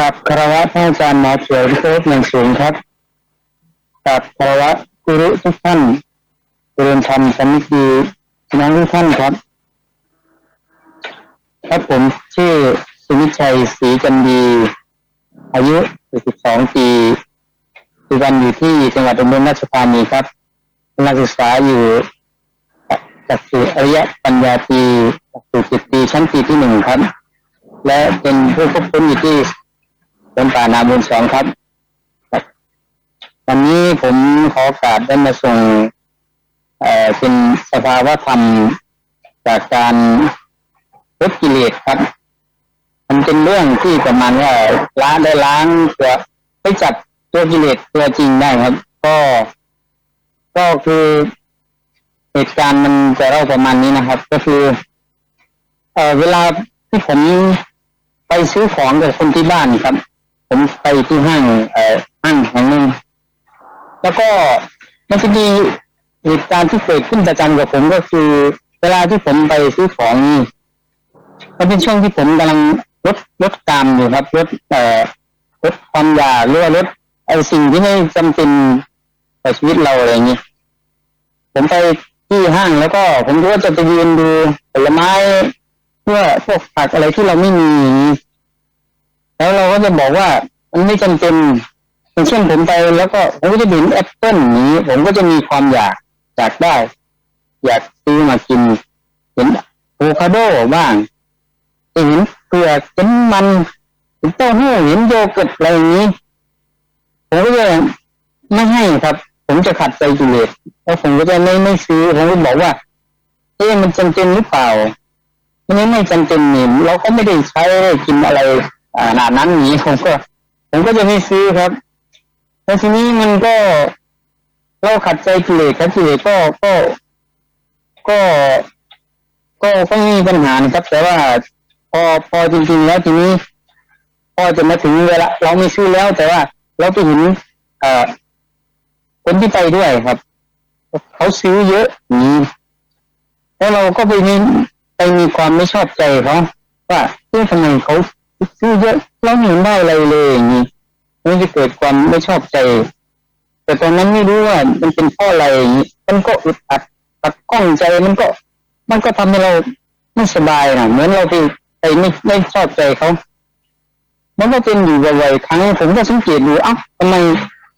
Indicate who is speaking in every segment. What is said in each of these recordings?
Speaker 1: กับคารวะท่านอาจารย์หมอเขียววิโรจน์เมืองสูงครับ กับคารวะกุรุทุกท่านเรียนธรรมสมิกีน้องทุกท่านครับ ครับผมชื่อสุวิชัยศรีจันดี อายุ 42 ปีปัจจุบันอยู่ที่จังหวัดอุบลราชธานีครับกำลังศึกษาอยู่จากสูตรอริยปัญญาตีจากสูตรจิตตีชั้นปีที่หนึ่งครับ และเป็นผู้ควบคุมอยู่ที่ ป็นป่านาบุญสองครับ วันนี้ผมขอโอกาสได้มาส่งเอ่อเป็นสภาวะธรรมจากการลดกิเลสครับ มันเป็นเรื่องที่ประมาณว่าล้างได้ล้างตัวได้จับตัวกิเลสตัวจริงได้ครับ ก็ ก็คือเหตุการณ์มันจะเล่าประมาณนี้นะครับ ก็คือ เอ่อเวลาที่ผมไปซื้อของกับคนที่บ้านครับ ผมไปที่ห้างเอ่อห้างแห่งหนึ่งแล้วก็มันจะมีเหตุการณ์ที่เกิดขึ้นประจำกับผมก็คือ เวลาที่ผมไปซื้อของนี่มันเป็นช่วงที่ผมกำลังลดลดกรรมอยู่ครับลดเอ่อลดความอยากหรือว่าลดไอ้สิ่งที่ไม่จำเป็นต่อชีวิตเราอะไรอย่างนี้ผมไปที่ห้างแล้วก็ ผมก็จะไปยืนดูผลไม้เพื่อพวกผักอะไรที่เราไม่มีอย่างนี้ แล้วเราก็จะบอกว่ามันไม่จำเป็นอย่างเช่นผมไปแล้วก็ผมก็จะเห็นแอปเปิ้ลนี้ผมก็จะมีความอยากอยากได้ อยากซื้อมากิน เห็นอโวคาโดบ้างเห็นเปลือกเห็นมันเห็นเต้าหู้เห็นโยเกิร์ตอะไรอย่างนี้ผมก็จะไม่ให้ครับ ผมจะขัดใจกิเลสแล้วผมก็จะไม่ไม่ซื้อผมก็บอกว่าเอ๊ะมันจำเป็นหรือเปล่ามันไม่ไม่จำเป็นนี่เราก็ไม่ได้ใช้กินอะไร ขนาดนั้นนี้ผมก็ ผมก็จะไม่ซื้อครับแล้วทีนี้มันก็เราขัดใจกิเลสครับกิเลสก็ก็ก็ก็ก็มีปัญหานะครับ แต่ว่าพอพอจริง ๆ แล้วทีนี้พอจะมาถึงเวลาเราไม่ซื้อแล้ว แต่ว่าเราไปเห็นเอ่อคนที่ไปด้วยครับ เขาซื้อเยอะอย่างนี้แล้วเราก็ไปมีไปมีความไม่ชอบใจเขาว่าเอ๊ะทำไมเขา ซื้อเยอะเราไม่เห็นได้อะไรเลยอย่างนี้มันจะเกิดความไม่ชอบใจ แต่ตอนนั้นไม่รู้ว่ามันเป็นเพราะอะไรอย่างนี้มันก็อึดอัดตัดกล้องใจมันก็ มันก็ทำให้เราไม่สบายนะเหมือนเราไปไปไม่ไม่ชอบใจเขามันก็เป็นอยู่บ่อยๆครั้งผมก็สังเกตดูอ้าวทำไม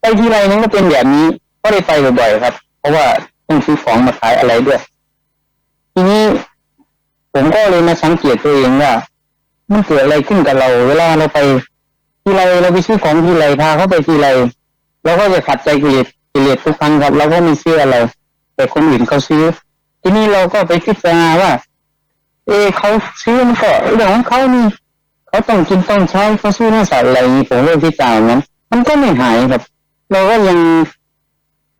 Speaker 1: ไปที่ไรมันก็เป็นแบบนี้ ก็ได้ไปบ่อยๆครับ เพราะว่าต้องซื้อของมาขายอะไรด้วย ทีนี้ผมก็เลยมาสังเกตตัวเองว่า มันเกิดอะไรขึ้นกับเรา เวลาเราไป ที่ไรเราไปซื้อของที่ไรพาเขาไปที่ไรเราก็จะขัดใจกิเลสกิเลสทุกครั้งครับเราก็ไม่ซื้ออะไรแต่คนอื่นเขาซื้อ ทีนี้เราก็ไปพิจารณาว่า เออเขาซื้อมันก็เรื่องของเขานี่เขาต้องกินต้องใช้เขาซื้อหน้าใส่อะไรอย่างนี้ผมเริ่มที่จ่ายนั้นมันก็ไม่หายครับ เราก็ยัง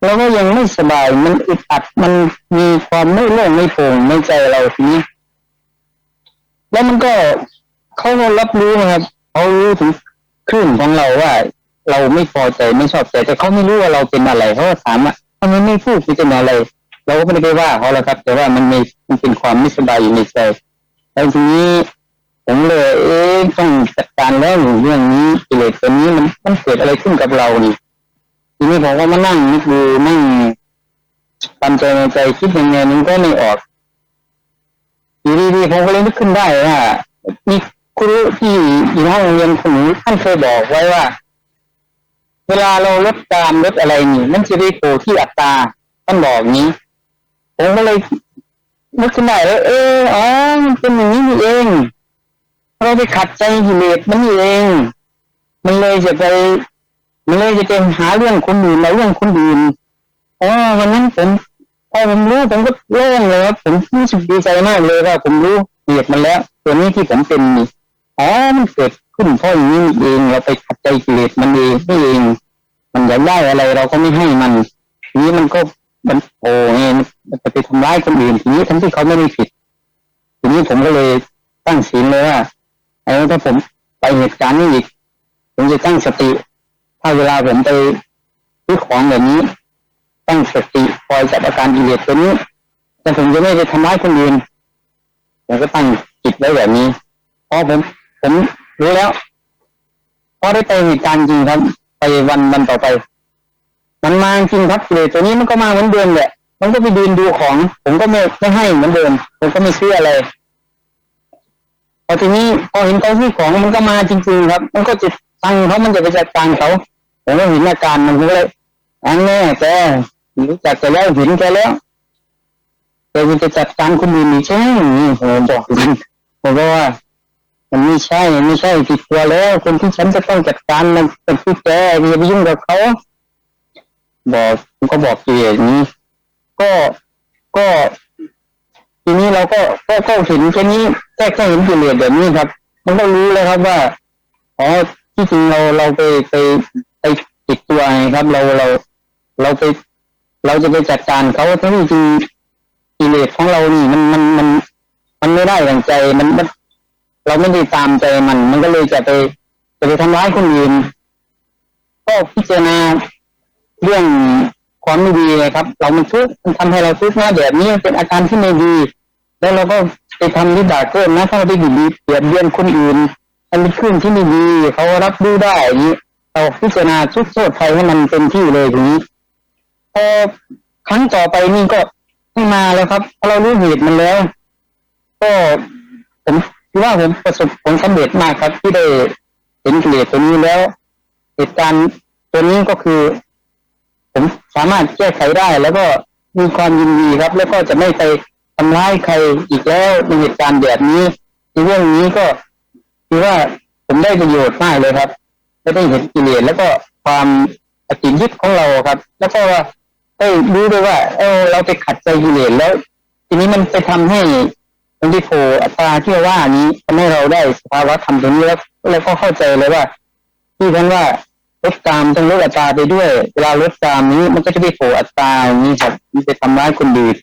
Speaker 1: เราก็ยังไม่สบายมันอึดอัดมันมีความไม่โล่งไม่โปร่งในใจเราทีนี้แล้วมันก็ เขาก็รับรู้นะครับเขารู้ถึงคลื่นของเราว่า เราไม่พอใจไม่ชอบใจแต่เขาไม่รู้ว่าเราเป็นอะไรเขาก็ถามว่าทำไมไม่พูดเป็นอะไร เราก็ไม่ได้ไปว่าเขาแล้วครับ แต่ว่ามันมีมันเป็นความไม่สบายอยู่ในใจแล้วทีนี้ผมเลยเอ๊ะต้องจัดการแล้วหรือเรื่องนี้กิเลสตัวนี้มันมันเกิดอะไรขึ้นกับเรานี่ทีนี้ผมก็มานั่งนึกดูนั่งปันใจในใจคิดยังไงมันก็ไม่ออกอยู่ดีๆผมก็เลยนึกขึ้นได้ว่ามี ครูที่อยู่ห้องเรียนคนหนึ่งท่านเคยบอกไว้ว่า เวลาเราลดกามลดอะไรนี่มันจะได้โผล่ที่อัตตาท่านบอกนี้ผมก็เลยนึกขึ้นได้แล้วเอออ๋อมันเป็นอย่างนี้นี่เอง เราไปขัดใจกิเลสมันนี่เอง มันเลยจะไปมันเลยจะไปหาเรื่องคนอื่นมาเรื่องคนอื่นอ๋อวันนั้นผมพอผมรู้ผมก็โล่งเลยครับผมรู้สึกดีใจมากเลยว่าผมรู้เหตุมันแล้ว ตัวนี้ที่ผมเป็นนี่ อ๋อมันเกิดขึ้นเพราะอย่างนี้นี่เองเราไปขัดใจกิเลสมันเองนี่เอง มันอยากได้อะไรเราก็ไม่ให้มันทีนี้มันก็มันโอ้ยมันจะไปทำร้ายคนอื่นทีนี้ทั้งที่เขาไม่ได้ผิดทีนี้ผมก็เลยตั้งศีลเลยว่าไอ้ถ้าผมไปเหตุการณ์นี้อีกผมจะตั้งสติ ถ้าเวลาผมไปซื้อของแบบนี้ ตั้งสติคอยจับอาการกิเลสตัวนี้แต่ผมจะไม่ไปทำร้ายคนอื่นผมก็ตั้งจิตไว้แบบนี้พอผม ผมรู้แล้วพพอได้ไปเหตุการณ์จริงครับ ไปวันวันต่อไป มันมาจริงครับเลยตัวนี้มันก็มาเหมือนเดิมแหละ มันก็ไปยืนดูของ ผมก็ไม่ไม่ให้เหมือนเดิมผมก็ไม่ซื้ออะไรพอทีนี้พอเห็นเขาซื้อของมันก็มาจริงๆครับ มันก็จะตังเขามันจะไปจัดการเขาผมก็เห็นอาการมันก็เลยอันแน่แกรู้จักแกแล้วเห็นแกแล้วแกจะจัดการคนอื่นอีกใช่ไหมผมบอกผมก็ว่า มันไม่ใช่ไม่ใช่ผิดตัวแล้ว คนที่ฉันจะต้องจัดการมันเป็นผู้แกอย่าไปยุ่งกับเขาบอกผมก็บอกตัวอย่างนี้ ก็ก็ทีนี้เราก็ก็ก็เห็นแค่นี้แค่แค่เห็นกิเลสแบบนี้ครับ มันก็รู้แล้วครับว่าอ๋อที่จริงเราเราไปไปไปติดตัวไงครับ เราเราเราไป เราจะไปจัดการเขาทั้งที่จริงกิเลสของเรานี่มันมันมัน มันไม่ได้อย่างใจมันมัน เราไม่ได้ตามใจมัน มันก็เลยจะไปจะไปทำร้ายคนอื่นก็พิจารณาเรื่องความไม่ดีเลยครับ เรามันทุกข์มันทำให้เราทุกข์นะแบบนี้เป็นอาการที่ไม่ดี แล้วเราก็ไปทำที่ด่าเกินนะถ้าเราไปบีบเบียดเบียนคนอื่นมันเป็นขึ้นที่ไม่ดีเขารับรู้ได้อย่างนี้เราพิจารณาทุกโทษภัยให้มันเป็นที่เลยทีนี้พอครั้งต่อไปนี่ก็ไม่มาแล้วครับเพราะเรารู้เหตุมันแล้ว ก็ผม คิดว่าผมประสบผลสำเร็จมากครับ ที่ได้เห็นกิเลสตัวนี้แล้ว เหตุการณ์ตัวนี้ก็คือ ผมสามารถแก้ไขได้ แล้วก็มีความยินดีครับ แล้วก็จะไม่ไปทำร้ายใครอีกแล้วในเหตุการณ์แบบนี้ในเรื่องนี้ก็คือว่าผมได้ประโยชน์มากเลยครับได้ได้เห็นกิเลสแล้วก็ความอติยึดของเราครับ แล้วก็ว่าได้รู้ด้วยว่า เออเราไปขัดใจกิเลสแล้ว ทีนี้มันไปทำให้ ตรงที่โผล่อัตราที่ว่านี้ทำให้เราได้สภาวะธรรมตรงนี้แล้วแล้วก็เข้าใจเลยว่าที่ท่านว่าลดกามต้องลดอัตราไปด้วย เวลาลดกามนี้มันก็จะไปโผล่อัตราอย่างนี้ครับมันไปทำร้ายคนอื่น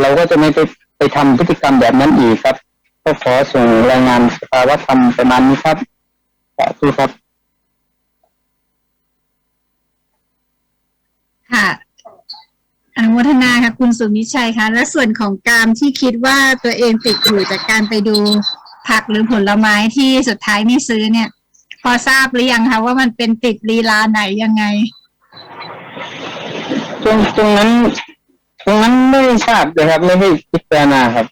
Speaker 1: เราก็จะไม่ไปไปทำพฤติกรรมแบบนั้นอีกครับ ก็ขอส่งรายงานสภาวะธรรมประมาณนี้ครับสาธุครับ
Speaker 2: ค่ะ อนุ โมทนาค่ะคุณสุมิชัยคะและส่วนของกามที่คิดว่าตัวเองติดอยู่จากการไปดูผักหรือผลไม้ที่สุดท้ายไม่ซื้อเนี่ย พอทราบหรือยังคะว่ามันเป็นติดลีลาไหนยังไง
Speaker 1: ตรงตรงนั้น ตรงนั้นไม่ได้ทราบเลยครับ ไม่ได้พิจารณาครับ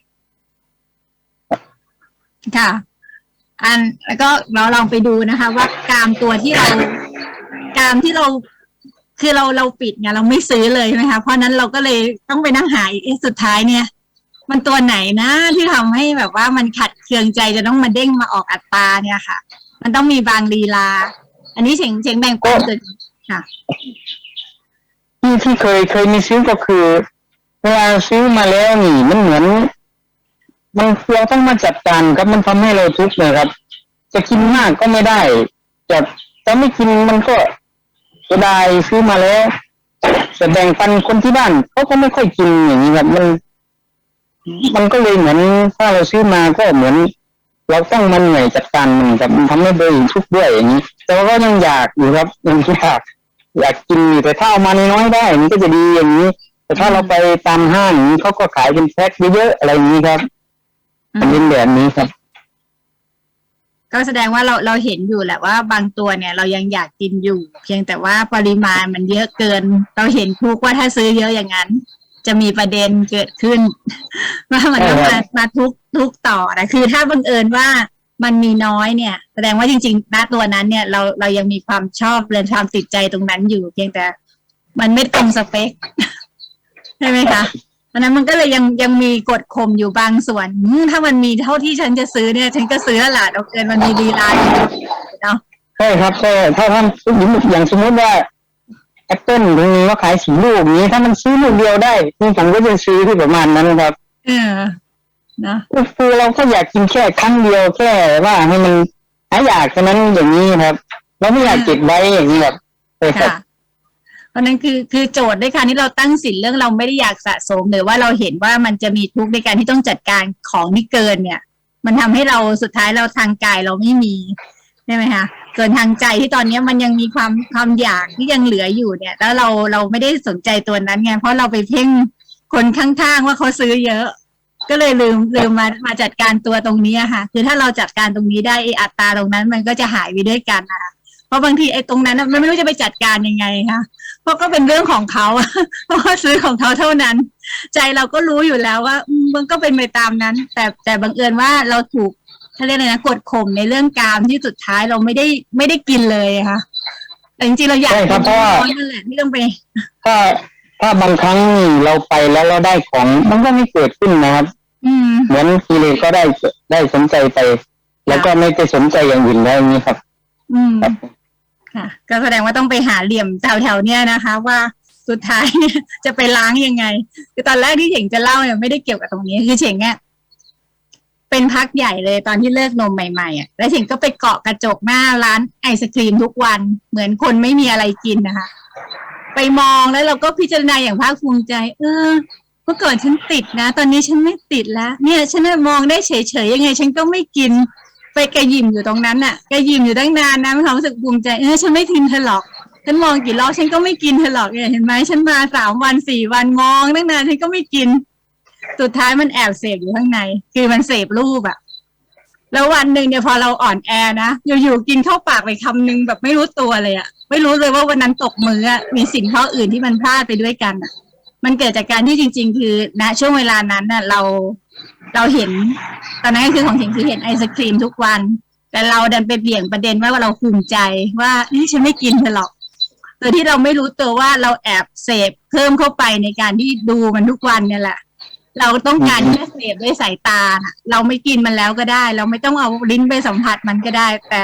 Speaker 2: ค่ะ อันแล้วก็เราลองไปดูนะคะ ว่ากามตัวที่เรากามที่เรา คือเราเราปิดไงเราไม่ซื้อเลยใช่ไหมคะเพราะนั้นเราก็เลยต้องไปนั่งหาอีกสุดท้ายเนี่ย มันตัวไหนนะที่ทำให้แบบว่ามันขัดเคืองใจจะต้องมาเด้งมาออกอัตราเนี่ยค่ะ มันต้องมีบางลีลา อันนี้เฉียงเฉียงแบ่งปันจุดค่ะ
Speaker 1: ที่ที่เคยเคยมีซื้อก็คือเวลาซื้อมาแล้วนี่ มันเหมือนมันเราต้องมาจัดการครับมันทำให้เราทุกข์เลยครับ จะกินมากก็ไม่ได้จะจะไม่กินมันก็ จะได้ซื้อมาแล้วจะแบ่งปันคนที่บ้านเขาก็ไม่ค่อยกินอย่างนี้ครับมัน มันก็เลยเหมือนถ้าเราซื้อมาก็เหมือน เราต้องมาเหนื่อยจัดการมันครับมันทำให้เราทุกข์ด้วยอย่างนี้ แต่ว่าก็ยังอยากอยู่ครับยังอยากอยากกินอยู่แต่ถ้าเอามาน้อยๆได้มันก็จะดีอย่างนี้ แต่ถ้าเราไปตามห้างอย่างนี้เขาก็ขายเป็นแพ็คเยอะๆอะไรอย่างนี้ครับ มันเป็นแบบนี้ครับ
Speaker 2: ก็แสดงว่าเราเราเห็นอยู่แหละว่าบางตัวเนี่ยเรายังอยากกินอยู่ เพียงแต่ว่าปริมาณมันเยอะเกิน เราเห็นทุกว่าถ้าซื้อเยอะอย่างนั้น จะมีประเด็นเกิดขึ้น ว่ามันต้อง
Speaker 1: ใช่ครั
Speaker 2: มา
Speaker 1: บ
Speaker 2: มาทุกทุกต่อนะคือถ้าบังเอิญว่ามันมีน้อยเนี่ย แสดงว่าจริงๆณตัวนั้นเนี่ยเราเรายังมีความชอบเรื่องความติดใจตรงนั้นอยู่ เพียงแต่มันไม่ตรงสเปคใช่ไหมคะ เพราะฉะนั้นมันก็เลยยังยังมีกฎข่มอยู่บางส่วนอืมถ้ามันมีเท่าที่ฉันจะซื้อเนี่ย ฉันก็ซื้อแล้วล่ะเอาเกินมันมีลีลาอยู่เนาะ
Speaker 1: ใช่ครับใช่ถ้าท่านอย่างสมมติว่าแอปเปิลตรงนี้ว่าขายสีลูกนี้ ถ้ามันซื้อลูกเดียวได้ผมก็จะซื้อที่ประมาณนั้นครับ
Speaker 2: เออเนาะ
Speaker 1: คือเราก็อยากกินแค่ครั้งเดียวแค่ว่าให้มันหายอยากแค่นั้นอย่างนี้ครับ เราไม่อยากเก็บไว้อย่างนี้ครับใช่ครับ
Speaker 2: ค่ะ เพราะนั้นคือคือโจทย์ด้วยการที่เราตั้งสินเรื่องเราไม่ได้อยากสะสมหรือว่าเราเห็นว่ามันจะมีทุกข์ในการที่ต้องจัดการของที่เกินเนี่ย มันทำให้เราสุดท้ายเราทางกายเราไม่มีใช่ไหมคะส่วนทางใจที่ตอนนี้มันยังมีความความอยากที่ยังเหลืออยู่เนี่ย แล้วเราเราไม่ได้สนใจตัวนั้นไงเพราะเราไปเพ่งคนข้างๆว่าเขาซื้อเยอะ ก็เลยลืมลืมมามาจัดการตัวตรงนี้ค่ะ คือถ้าเราจัดการตรงนี้ได้อัตราตรงนั้นมันก็จะหายไปด้วยกันนะคะเพราะบางทีไอ้ตรงนั้นน่ะมันไม่รู้จะไปจัดการยังไงค่ะ เพราะก็เป็นเรื่องของเขาเพราะว่าซื้อของเขาเท่านั้น ใจเราก็รู้อยู่แล้วว่าอืมมันก็เป็นไปตามนั้น แต่แต่บังเอิญว่าเราถูกเขาเรียกอะไรนะกดข่มในเรื่องกามที่สุดท้ายเราไม่ได้ไม่ได้กินเลยอะค่ะ แต่จริงๆเราอยาก
Speaker 1: ใช่ครับเพราะว่า
Speaker 2: นั่นแหละที่ต้องไป
Speaker 1: ถ้าถ้าบางครั้งเราไปแล้วเราได้ของ มันก็ไม่เกิดขึ้นนะครับ
Speaker 2: อืม
Speaker 1: เหมือนกิเลสก็ได้ได้สนใจไป แล้วก็ไม่ไปสนใจอย่างอื่นแล้วอย่างนี้ครับ
Speaker 2: อืม
Speaker 1: ครับ
Speaker 2: ค่ะ ก็แสดงว่าต้องไปหาเหลี่ยมแถวๆเนี้ยนะคะ ว่าสุดท้ายเนี่ยจะไปล้างยังไง คือตอนแรกที่เฉ่งจะเล่าเนี่ยไม่ได้เกี่ยวกับตรงนี้คือเฉ่งเนี่ยเป็นพักใหญ่เลยตอนที่เลิกนมใหม่ๆอะแล้วเฉ่งก็ไปเกาะกระจกหน้าร้านไอศครีมทุกวัน เหมือนคนไม่มีอะไรกินนะคะ ไปมองแล้วเราก็พิจารณาอย่างภาคภูมิใจ เออเมื่อก่อนฉันติดนะ ตอนนี้ฉันไม่ติดแล้ว เนี่ย ฉันมองได้เฉยๆยังไง ฉันก็ไม่กิน ไปแกยิมอยู่ตรงนั้นน่ะแกยิมอยู่ตั้งนานนะมีความรู้สึกภูมิใจเออฉันไม่กินเธอหรอกฉันมองกี่รอบฉันก็ไม่กินเธอหรอกเนี่ยเห็นไหมฉันมาสามวันสี่วันมองตั้งนานฉันก็ไม่กิน สุดท้ายมันแอบเสพอยู่ข้างใน คือมันเสพรูปอะแล้ววันหนึ่งเนี่ยพอเราอ่อนแอนะอยู่ๆกินเข้าปากไปคำนึงแบบไม่รู้ตัวเลยอะไม่รู้เลยว่าวันนั้นตกมืออะมีสิ่งข้ออื่นที่มันพลาดไปด้วยกันอะมันเกิดจากการที่จริง ๆ คือณช่วงเวลานั้นน่ะ เรา เราเห็น ตอนนั้นก็คือของเห็นคือเห็นไอศครีมทุกวัน แต่เราดันไปเบี่ยงประเด็นว่าเราภูมิใจว่านี่ฉันไม่กินเธอหรอกโดยที่เราไม่รู้ตัวว่าเราแอบเสพเพิ่มเข้าไปในการที่ดูมันทุกวันเนี่ยแหละ เราต้องการแค่เสพด้วยสายตา เราไม่กินมันแล้วก็ได้ เราไม่ต้องเอาลิ้นไปสัมผัสมันก็ได้ แต่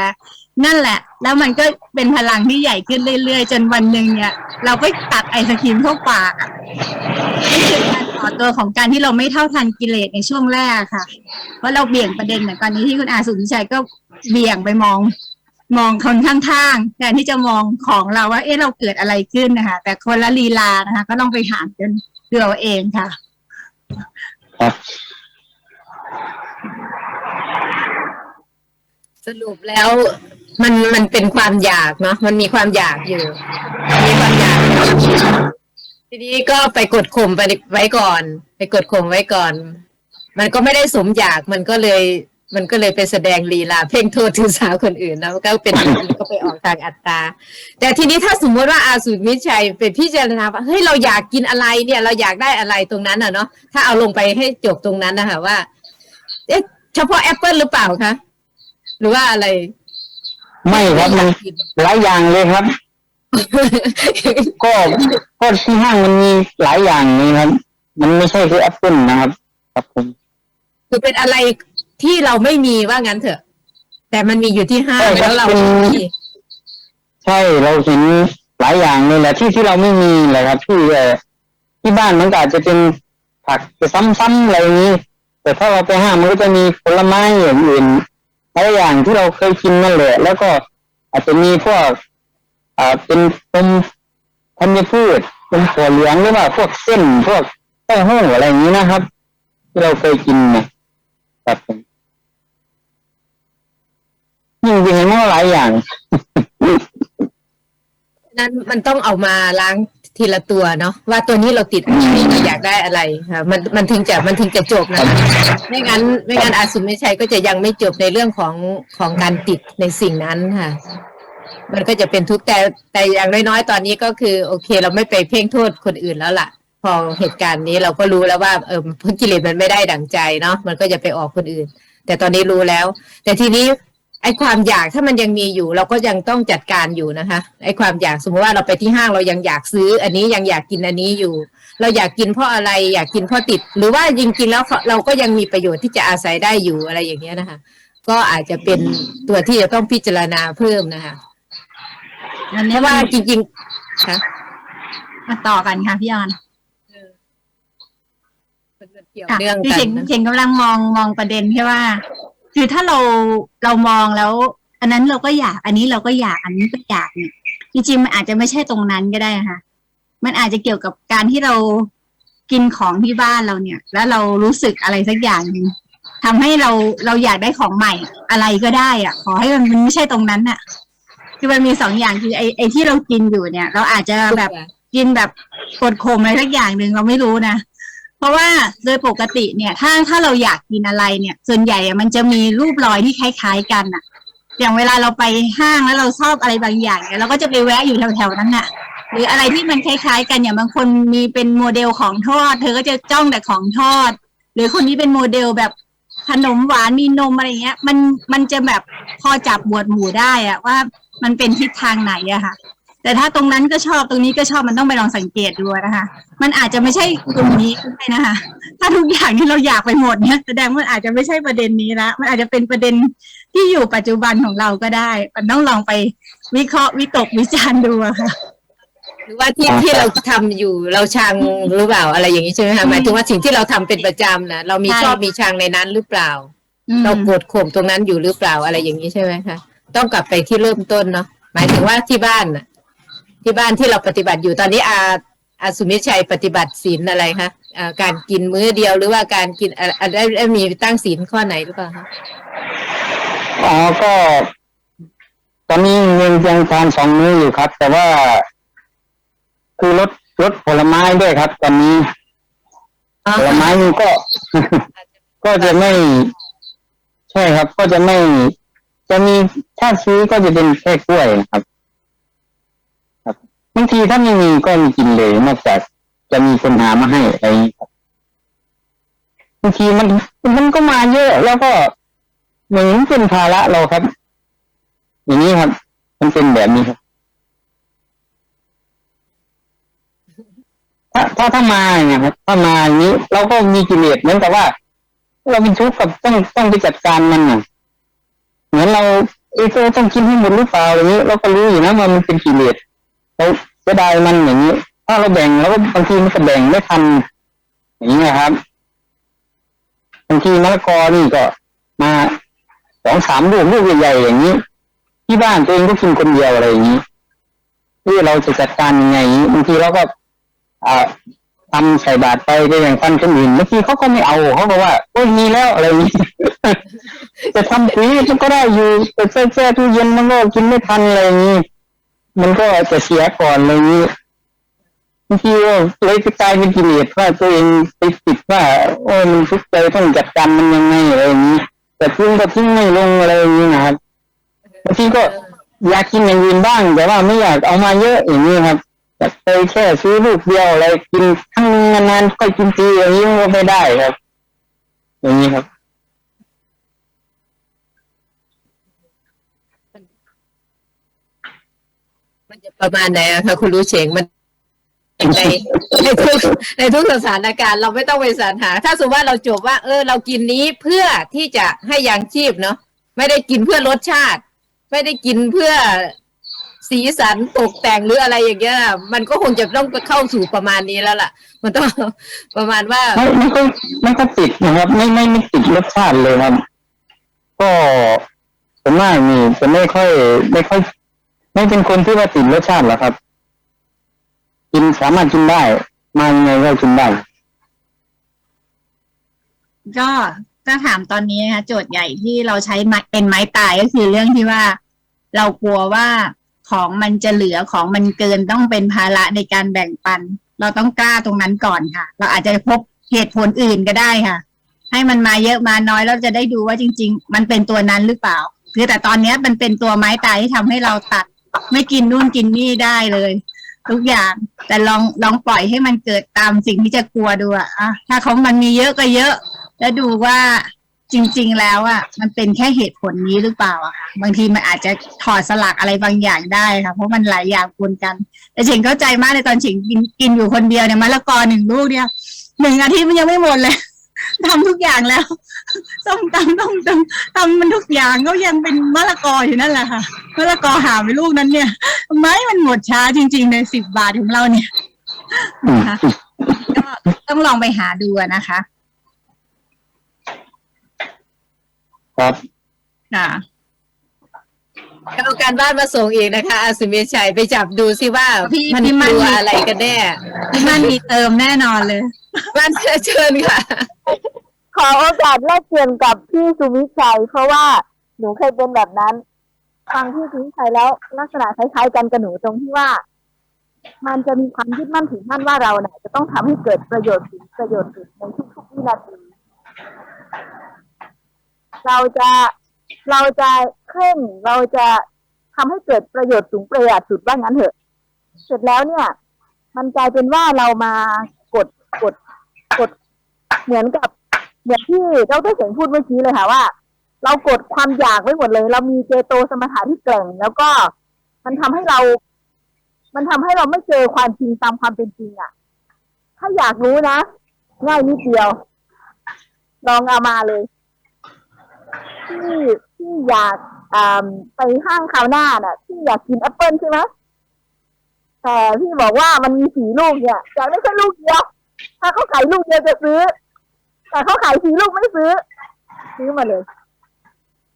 Speaker 2: นั่นแหละ แล้วมันก็เป็นพลังที่ใหญ่ขึ้นเรื่อยๆ จนวันหนึ่งเนี่ย เราก็ตักไอศครีมเข้าปากอะนี่คือการต่อตัวของการที่เราไม่เท่าทันกิเลสในช่วงแรกค่ะ เพราะเราเบี่ยงประเด็นเหมือนตอนนี้ที่คุณอาสุนชัยก็เบี่ยงไปมอง มองคนข้างๆแทนที่จะมองของเราว่า เอ๊ะเราเกิดอะไรขึ้นนะคะ แต่คนละลีลานะคะ ก็ต้องไปหากันดูเอาเองค่ะ
Speaker 1: ครับ
Speaker 3: สรุปแล้ว มันมันเป็นความอยากเนาะมันมีความอยากอยู่ มีความอยากทีนี้ก็ไปกดข่มไปไว้ก่อน ไปกดข่มไว้ก่อน มันก็ไม่ได้สมอยากมันก็เลย มันก็เลยไปแสดงลีลาเพ่งโทษถึงสาวคนอื่นแล้วก็เป็นก็ไปออกทางอัตตา แต่ทีนี้ถ้าสมมติว่าอาสุมิชัยเป็นพิจารณาว่าเฮ้ยเราอยากกินอะไรเนี่ย เราอยากได้อะไรตรงนั้นอะเนาะถ้าเอาลงไปให้จบตรงนั้นนะคะว่า เอ๊ะเฉพาะแอปเปิลหรือเปล่าคะหรือว่าอะไร
Speaker 1: ไม่ครับมันหลายอย่างเลยครับ ก็ก็ที่ห้างมันมีหลายอย่างนี่ครับ มันไม่ใช่แค่แอปเปิลนะครับ ครับผม
Speaker 3: คือเป็นอะไรที่เราไม่มีว่างั้นเถอะ แต่มันมีอยู่ที่ห้าง
Speaker 1: ใช่ครับ
Speaker 3: แล้วเรา
Speaker 1: เป็น
Speaker 3: ไม่มี
Speaker 1: ใช่เราเห็นหลายอย่างเลยแหละที่ที่เราไม่มีเลยครับที่เอ่อที่บ้านมันก็อาจจะเป็นผักจะซ้ำๆอะไรอย่างนี้ แต่ถ้าเราไปห้างมันก็จะมีผลไม้อย่างอื่น หลายอย่างที่เราเคยกินนั่นแหละ แล้วก็อาจจะมีพวกอ่าเป็นเป็นธัญพืชเป็นถั่วเหลืองหรือว่าพวกเส้นพวกเต้าหู้อะไรอย่างนี้นะครับ ที่เราเคยกินนะครับผมจริงๆมันก็หลายอย่าง
Speaker 3: นั้นมันต้องเอามาล้าง ทีละตัวเนาะว่าตัวนี้เราติดอะไรเราอยากได้อะไรค่ะมันมันถึงจะมันถึงจะจบนะไม่งั้นไม่งั้นอาสุไม่ใช่ก็จะยังไม่จบในเรื่องของของการติดในสิ่งนั้นค่ะ มันก็จะเป็นทุกข์แต่แต่อย่างน้อยๆตอนนี้ก็คือ โอเค เราไม่ไปเพ่งโทษคนอื่นแล้วล่ะ พอเหตุการณ์นี้เราก็รู้แล้วว่าเออพวกกิเลสมันไม่ได้ดั่งใจเนาะมันก็จะไปออกคนอื่น แต่ตอนนี้รู้แล้ว แต่ทีนี้ ไอ้ความอยากถ้ามันยังมีอยู่เราก็ยังต้องจัดการอยู่นะคะไอ้ความอยากสมมติว่าเราไปที่ห้างเรายังอยากซื้อ อันนี้ยังอยากกินอันนี้อยู่ เราอยากกินเพราะอะไรอยากกินเพราะติด หรือว่าจริงๆแล้วเราก็ยังมีประโยชน์ที่จะอาศัยได้อยู่อะไรอย่างเงี้ยนะคะ ก็อาจจะเป็นตัวที่จะต้องพิจารณาเพิ่มนะคะ
Speaker 2: วัน
Speaker 3: เพ
Speaker 2: นี้
Speaker 3: ราะ
Speaker 2: ว่า
Speaker 3: ว่าจริงๆค่ะ
Speaker 2: มาต่อกันค่ะพี่ออน
Speaker 3: มันเกี่ยว
Speaker 2: ค่ะ
Speaker 3: เนื่อง
Speaker 2: พี่
Speaker 3: กั
Speaker 2: เช
Speaker 3: น
Speaker 2: ง
Speaker 3: นะ
Speaker 2: เชงกำลังมองมองประเด็นแค่ว่า คือถ้าเราเรามองแล้ว อันนั้นเราก็อยากอันนี้เราก็อยากอันนี้ก็อยากเนี่ยจริงๆมันอาจจะไม่ใช่ตรงนั้นก็ได้ค่ะ มันอาจจะเกี่ยวกับการที่เรากินของที่บ้านเราเนี่ย แล้วเรารู้สึกอะไรสักอย่างหนึ่งทำให้เราเราอยากได้ของใหม่อะไรก็ได้อะขอให้มันมันไม่ใช่ตรงนั้นน่ะคือมันมีสองอย่างคือไอ้ไอ้ที่เรากินอยู่เนี่ย เราอาจจะแบบกินแบบกดข่มอะไรสักอย่างหนึ่งเราไม่รู้นะ เพราะว่าโดยปกติเนี่ย ถ้าถ้าเราอยากกินอะไรเนี่ย ส่วนใหญ่อะมันจะมีรูปรอยที่คล้ายๆกันอะอย่างเวลาเราไปห้างแล้วเราชอบอะไรบางอย่างเนี่ยเราก็จะไปแวะอยู่แถวๆนั้นน่ะหรืออะไรที่มันคล้ายๆ กันอย่างบางคนมีเป็นโมเดลของทอด เธอก็จะจ้องแต่ของทอด หรือคนนี้เป็นโมเดลแบบขนมหวานมีนมอะไรเงี้ย มันมันจะแบบพอจับหมวดหมู่ได้อะว่ามันเป็นทิศทางไหนอะค่ะ แต่ถ้าตรงนั้นก็ชอบตรงนี้ก็ชอบมันต้องไปลองสังเกตดูนะคะ มันอาจจะไม่ใช่กลุ่มนี้ก็ได้นะคะ ถ้าทุกอย่างที่เราอยากไปหมดเนี่ยแสดงว่ามันอาจจะไม่ใช่ประเด็นนี้ละมันอาจจะเป็นประเด็นที่อยู่ปัจจุบันของเราก็ได้ มันต้องลองไปวิเคราะห์วิตกวิจารณ์ดูอะค่ะ
Speaker 3: หรือว่าที่ที่เราทำอยู่เราชังหรือเปล่าอะไรอย่างนี้ใช่ไหมคะหมายถึงว่าสิ่งที่เราทำเป็นประจำนะเรามี
Speaker 2: ใช่
Speaker 3: ชอบมีชังในนั้นหรือเปล่า
Speaker 2: อืม
Speaker 3: เรากดข่มตรงนั้นอยู่หรือเปล่าอะไรอย่างนี้ใช่ไหมคะต้องกลับไปที่เริ่มต้นเนาะหมายถึงว่าที่บ้านน่ะ ที่บ้านที่เราปฏิบัติอยู่ตอนนี้อาอาสุมิตรชัยปฏิบัติศีลอะไรคะอ่าการกินมื้อเดียวหรือว่าการกินอะอะได้ได้มีตั้งศีลข้อไหนหรือเปล่าคะ
Speaker 1: อ๋อก็ตอนนี้ยังยังทานสองมื้ออยู่ครับ แต่ว่า คือลดลดผลไม้ด้วยครับ ตอนนี้
Speaker 3: อ๋อ
Speaker 1: ผลไม้มันก็ ก็จะไม่ ใช่ครับ ก็จะไม่ จะมีถ้าซื้อก็จะเป็นแค่กล้วยนะครับครับบาง ทีถ้าไม่มีก็ไมีกินเลยนอกจากจะมีคนหามาให้อะไรอย่างนี้ครับางทีมันมันก็มาเยอะ แล้วก็เหมือนเป็นภาระเราครับ อย่างนี้ครับ มันเป็นแบบนี้ครับถ้าถ้าถ้ามาอย่างเงี้ยครับถ้ามาอย่างนี้ เราก็มีกิเลสเหมือนกับว่า เราเป็นทุกข์กับต้องต้องไปจัดการมันน่ะเหมือนเราเอยเราต้องกินให้หมดหรือเปล่าอย่างนี้ เราก็รู้อยู่นะว่ามันเป็นกิเลสเรา เสียดายมันอย่างนี้ ถ้าเราแบ่งเราก็บางทีมันก็แบ่งไม่ทันอย่างนี้นะครับบางทีมะละกอนี่ก็มาสองสามลูกลูกใหญ่ๆอย่างนี้ ที่บ้านตัวเองก็กินคนเดียวอะไรอย่างนี้ที่เราจะจัดการยังไงบางทีเราก็อ่าทำใส่บาตรไปก็อย่างฟันคนอื่นบางทีเขาก็ไม่เอาเขาบอกว่าโอ้ยมีแล้วอะไรอย่างนี้จะทำปุ๋ยมันก็ได้อยู่แต่แช่แช่ตู้เย็นมันก็กินไม่ทันอะไรอย่างนี้ มันก็จะเสียก่อนอะไรอย่างนี้บางทีก็เลยกลายเป็นกิเลสว่าตัวเองไปติดว่า โอ้ยมันทุกข์ใจต้องจัดการมันยังไงอะไรอย่างนี้ แต่ทิ้งก็ทิ้งไม่ลงอะไรอย่างนี้นะครับบางทีก็อยากกินอย่างอื่นบ้าง แต่ว่าไม่อยากเอามาเยอะอย่างนี้ครับอยากไปแค่ซื้อลูกเดียวอะไรกินทั้งนานๆก็กินทีอย่างนี้ก็ไม่ได้ครับ อย่างนี้ครับ
Speaker 3: มันจะ ประมาณไหนอะคะคุณรู้เฉงมันในในทุกในทุกสถานการณ์เราไม่ต้องไปสรรหา ถ้าสมมติว่าเราจบว่า เออ เรากินนี้เพื่อที่จะให้ยังชีพเนาะไม่ได้กินเพื่อรสชาติ ไม่ได้กินเพื่อสีสันตกแต่งหรืออะไรอย่างเงี้ยมันก็คงจะต้องเข้าสู่ประมาณนี้แล้วล่ะ มันต้องประมาณว่า
Speaker 1: ไม่ไม่ก็ไม่ก็ติดนะครับ ไม่ไม่ไม่ติดรสชาติเลยครับ ก็ส่วนมากนี่จะไม่ค่อย ไม่ค่อย ไม่เป็นคนที่ว่าติดรสชาติหรอครับ กินสามารถกินได้ มายังไงก็กินได้
Speaker 2: ก็ถ้าถามตอนนี้นะคะโจทย์ใหญ่ที่เราใช้ไม้เป็นไม้ตายก็คือเรื่องที่ว่า เรากลัวว่าของมันจะเหลือของมันเกินต้องเป็นภาระในการแบ่งปัน เราต้องกล้าตรงนั้นก่อนค่ะ เราอาจจะพบเหตุผลอื่นก็ได้ค่ะ ให้มันมาเยอะมาน้อยเราจะได้ดูว่าจริง ๆ มันเป็นตัวนั้นหรือเปล่า คือแต่ตอนนี้มันเป็นตัวไม้ตายที่ทำให้เราตัด ไม่กินนู่นกินนี่ได้เลย ทุกอย่าง แต่ลองลองปล่อยให้มันเกิดตามสิ่งที่จะกลัวดูอะอะถ้าเขามันมีเยอะก็เยอะ แล้วดูว่าจริง ๆ แล้วอะมันเป็นแค่เหตุผลนี้หรือเปล่าอะค่ะบางทีมันอาจจะถอดสลักอะไรบางอย่างได้ค่ะเพราะมันหลายอย่างปนกัน แต่เฉิงเข้าใจมากในตอนเฉิงกินกินอยู่คนเดียวเนี่ยมะละกอหนึ่งลูกเนี่ยหนึ่งอาทิตย์มันยังไม่หมดเลย ทำทุกอย่างแล้วส้มตำต้มตำทำมันทุกอย่างก็ยังเป็นมะละกออยู่นั่นแหละค่ะมะละกอหาไปลูกนั้นเนี่ยทำไมมันหมดช้าจริง ๆ ในสิบบาทของเราเนี่ย
Speaker 1: อืม
Speaker 2: นะคะก็ต้องลองไปหาดูอะนะคะ
Speaker 1: ครับ
Speaker 2: ค่ะ
Speaker 3: เอาการบ้านมาส่งอีกนะคะอาสุเมชัยไปจับดูสิว่า
Speaker 2: พี่
Speaker 3: มัน
Speaker 2: พี่มั่น
Speaker 3: ตัวอะไรกันแน่
Speaker 2: ที่มันมีเติมแน่นอนเลย
Speaker 3: บ้านเชิญค่ะ
Speaker 4: ขอโอกาสแลกเปลี่ยนกับพี่สุวิชัย เพราะว่าหนูเคยเป็นแบบนั้นฟังพี่สุวิชัยแล้วลักษณะคล้ายๆกันกับหนูตรงที่ว่า มันจะมีความยึดมั่นถือมั่นว่าเราเนี่ยจะต้องทำให้เกิดประโยชน์ถึงประโยชน์ถึงในทุกๆวินาทีเราจะเราจะ เคร่งเราจะทำให้เกิดประโยชน์สูงประหยัดสุดว่างั้นเถอะ เสร็จแล้วเนี่ย มันกลายเป็นว่าเรามากดกดกดเหมือนกับเหมือนที่เราไดรเสงพูดเมื่อกี้เลยค่ะว่า เรากดความอยากไว้หมดเลย เรามีเจโตสมถะที่แกร่ง แล้วก็มันทำให้เรา มันทำให้เราไม่เจอความจริงตามความเป็นจริงอะ ถ้าอยากรู้นะง่ายนิดเดียว ลองเอามาเลย ที่ที่อยาก ไปห้างคราวหน้าน่ะที่อยากกินแอปเปิลใช่ไหมแต่พี่บอกว่ามันมีสีลูกเนี่ยอยากได้แค่ลูกเดียวถ้าเขาขายลูกเดียวจะซื้อ แต่เขาขายสีลูกไม่ซื้อ ซื้อมาเลย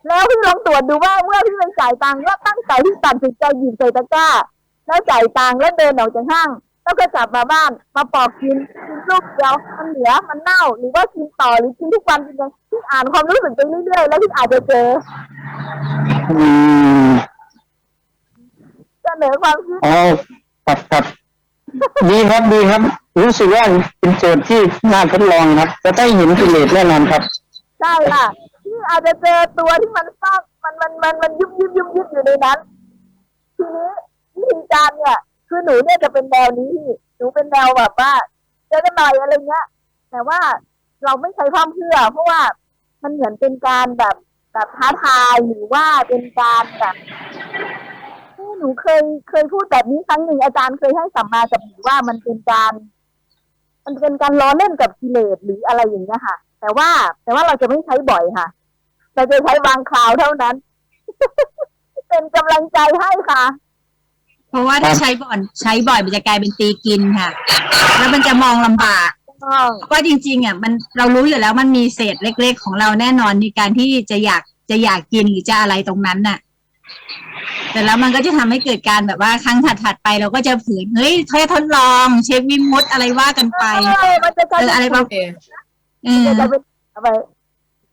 Speaker 4: แล้วพี่ลองตรวจดูว่าเมื่อพี่เป็นจ่ายตังค์ว่าตั้งใจที่ตัดสินใจหยิบใส่ตะกร้า แล้วจ่ายตังค์แล้วเดินออกจากห้างแล้วก็กลับมาบ้านมาปอกกินกินลูกเดียวมันเหลือมันเน่าหรือว่ากินต่อหรือกินทุกวันเป็นยัง พี่อ่านความรู้สึกไปเรื่อยๆแล้วพี่อาจจะเจอ
Speaker 1: อืม
Speaker 4: เสนอความคิด
Speaker 1: อ๋อครับครับดีครับดีครับ รู้สึกว่าเป็นโจทย์ที่น่าทดลองครับ จะได้เห็นกิเลสแน่นอนครับ
Speaker 4: ใช่ค่ะพี่อาจจะเจอตัวที่มันซ่อนมันมันมันมันยุบยิบยุบยิบอยู่ในนั้น ทีนี้วิธีการเนี่ย คือหนูเนี่ยจะเป็นแนวนี้พี่หนูเป็นแนวแบบว่าเจอกันหน่อยอะไรเงี้ยแต่ว่า เราไม่ใช้ความเพื่อ เพราะว่ามันเหมือนเป็นการแบบแบบท้าทายหรือว่าเป็นการแบบเอ้หนูเคยเคยพูดแบบนี้ครั้งหนึ่งอาจารย์เคยให้สัมมากับหนูว่ามันเป็นการ มันเป็นการล้อเล่นกับกิเลสหรืออะไรอย่างเงี้ยค่ะ แต่ว่าแต่ว่าเราจะไม่ใช้บ่อยค่ะเราจะใช้บางคราวเท่านั้น เป็นกำลังใจให้ค่ะ
Speaker 2: เพราะว่าถ้าใช้บ่อนใช้บ่อยมันจะกลายเป็นตีกินค่ะ แล้วมันจะมองลำบาก
Speaker 4: ต้อง
Speaker 2: ว่าจริงๆอะมันเรารู้อยู่แล้วมันมีเศษเล็ก ๆ ของเราแน่นอนในการที่จะอยากจะอยากกินหรือจะอะไรตรงนั้นน่ะ แต่แล้วมันก็จะทำให้เกิดการแบบว่าครั้งถัดๆไปเราก็จะผืนเฮ้ยทดทดลองเชฟวิมุตอะไรว่ากันไป
Speaker 4: เออมันจะกลาย
Speaker 2: เอออะไรประ
Speaker 5: โอเค
Speaker 2: เออ
Speaker 4: จะกลายเป็นอะไร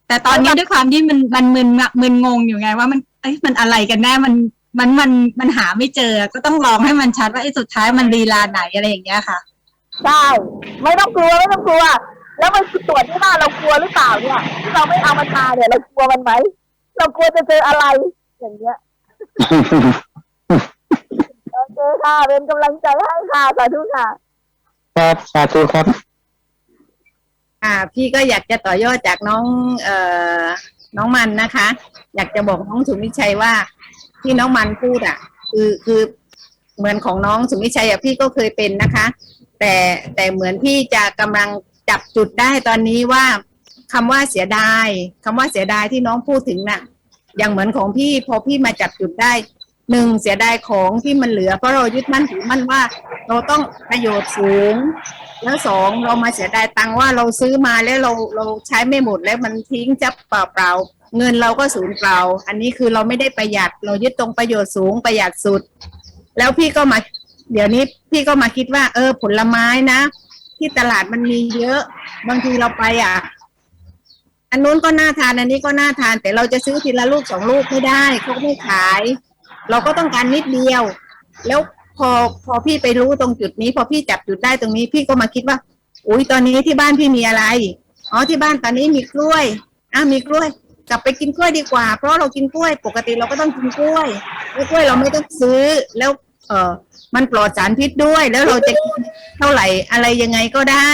Speaker 2: แต่ตอนนี้ด้วยความที่มันมันมึนมึนงงอยู่ไง ว่ามันเอ้ยมันอะไรกันแน่มันมันมันมันหาไม่เจอ ก็ต้องลองให้มันชัดว่าไอ้สุดท้ายมันลีลาไหนอะไรอย่างเงี้ยค่ะ
Speaker 4: ใช่ไม่ต้องกลัวไม่ต้องกลัว แล้วมันตรวจที่ว่าเรากลัวหรือเปล่าเนี่ยที่เราไม่เอามันมาเนี่ยเรากลัวมันไหมเรากลัวจะเจออะไร อย่างเงี้ยโอเคค่ะเป็นกำลังใจให้ค่ะสาธุค่ะ
Speaker 1: ครับสาธุครับ
Speaker 5: อ่า พี่ก็อยากจะต่อยอดจากน้อง เอ่อน้องมันนะคะ อยากจะบอกน้องสุมิชัยว่า ที่น้องมันพูดอะ คือคือเหมือนของน้องสุมิชัยอะพี่ก็เคยเป็นนะคะ แต่แต่เหมือนพี่จะกำลังจับจุดได้ตอนนี้ว่าคำว่าเสียดายคำว่าเสียดายที่น้องพูดถึงน่ะ อย่างเหมือนของพี่พอพี่มาจับจุดได้หนึ่งเสียดายของที่มันเหลือเพราะเรายึดมั่นถือมั่นว่า เราต้องประโยชน์สูง แล้วสองเรามาเสียดายตังว่าเราซื้อมาแล้วเราเราใช้ไม่หมดแล้วมันทิ้งจะเปล่าเปล่าเงินเราก็สูญเปล่า อันนี้คือเราไม่ได้ประหยัดเรายึดตรงประโยชน์สูงประหยัดสุด แล้วพี่ก็มา เดี๋ยวนี้พี่ก็มาคิดว่า เออ ผลไม้นะ ที่ตลาดมันมีเยอะ บางทีเราไปอะ อันนู้นก็น่าทานอันนี้ก็น่าทาน แต่เราจะซื้อทีละลูกสองลูกไม่ได้เขาไม่ขาย เราก็ต้องการนิดเดียว แล้วพอพอพี่ไปรู้ตรงจุดนี้ พอพี่จับจุดได้ตรงนี้ พี่ก็มาคิดว่า อุ้ยตอนนี้ที่บ้านพี่มีอะไรอ๋อที่บ้านตอนนี้มีกล้วยอะมีกล้วย กลับไปกินกล้วยดีกว่า เพราะเรากินกล้วย ปกติเราก็ต้องกินกล้วยกล้วยเราไม่ต้องซื้อแล้ว เออมันปลอดสารพิษด้วย แล้วเราจะกินเท่าไหร่อะไรยังไงก็ได้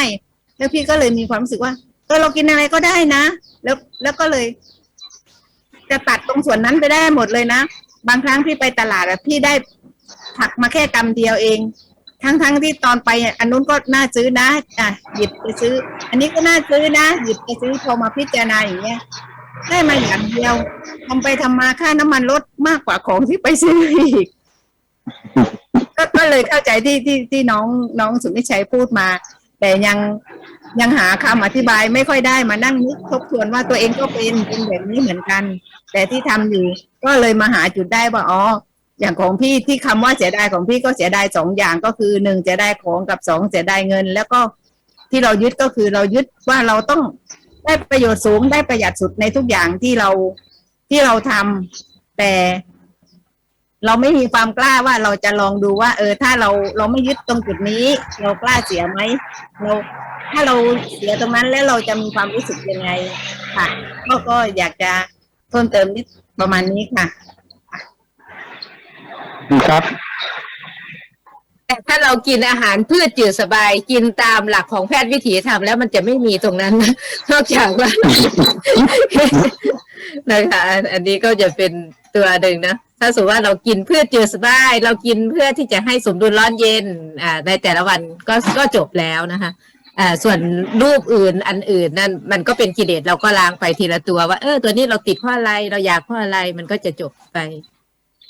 Speaker 5: แล้วพี่ก็เลยมีความรู้สึกว่าเออเรากินอะไรก็ได้นะ แล้วแล้วก็เลย จะตัดตรงส่วนนั้นไปได้หมดเลยนะ บางครั้งพี่ไปตลาดอะพี่ได้ผักมาแค่กำเดียวเอง ทั้งทั้งที่ตอนไปอันนู้นก็น่าซื้อนะอะหยิบไปซื้อ อันนี้ก็น่าซื้อนะหยิบไปซื้อพอมาพิจารณาอย่างเงี้ยได้มาอย่างเดียวทำไปทำมาค่าน้ำมันลดมากกว่าของที่ไปซื้ออีก ก็ก็เลยเข้าใจที่ที่ที่น้องน้องสุมิชัยพูดมา แต่ยังยังหาคำอธิบายไม่ค่อยได้มานั่งนึกทบทวนว่าตัวเองก็เป็นเป็นแบบนี้เหมือนกัน แต่ที่ทำอยู่ก็เลยมาหาจุดได้ว่าอ๋ออย่างของพี่ที่คำว่าเสียดายของพี่ก็เสียดายสองอย่างก็คือหนึ่งเสียดายของกับสองเสียดายเงิน แล้วก็ที่เรายึดก็คือเรายึดว่าเราต้องได้ประโยชน์สูงได้ประหยัดสุดในทุกอย่างที่เราที่เราทำแต่ เราไม่มีความกล้าว่าเราจะลองดูว่า เออ ถ้าเราเราไม่ยึดตรงจุดนี้ เรากล้าเสียไหมเราถ้าเราเสียตรงนั้นแล้วเราจะมีความรู้สึกยังไง ค่ะก็ก็อยากจะเพิ่มเติมนิด
Speaker 2: ประมาณนี้ค่ะ
Speaker 1: ครับ
Speaker 3: แต่ถ้าเรากินอาหารพืชจืดสบายกินตามหลักของแพทย์วิถีธรรมแล้วมันจะไม่มีตรงนั้นนะนอกจากว่า นะคะ อันนี้ก็จะเป็นตัวหนึ่งนะ ถ้าสมมติว่าเรากินเพื่อเจืดสบาย เรากินเพื่อที่จะให้สมดุลร้อนเย็นอ่าในแต่ละวันก็ก็จบแล้วนะคะอ่าส่วนรูปอื่นอันอื่นนั่นมันก็เป็นกิเลสเราก็ล้างไปทีละตัวว่าเออตัวนี้เราติดเพราะอะไรเราอยากเพราะอะไรมันก็จะจบไป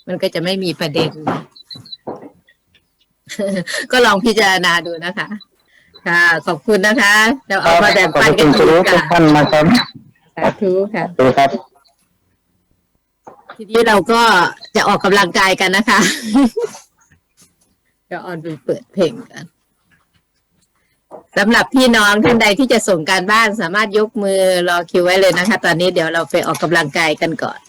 Speaker 3: มันก็จะไม่มีประเด็น ก็ลองพิจารณาดูนะคะ ค่ะ ขอบคุณนะคะเราเอามาแบ่งปันกันดู
Speaker 1: ทุก
Speaker 3: ค่ะ
Speaker 1: ท่านนะครับ
Speaker 3: สาธุค่ะ
Speaker 1: ดูครับ
Speaker 3: ทีนี้เราก็จะออกกำลังกายกันนะคะจะออนไปเปิดเพลงกันสำหรับพี่น้องท่านใดที่จะส่งการบ้านสามารถยกมือรอคิวไว้เลยนะคะ ตอนนี้เดี๋ยวเราไปออกกำลังกายกันก่อน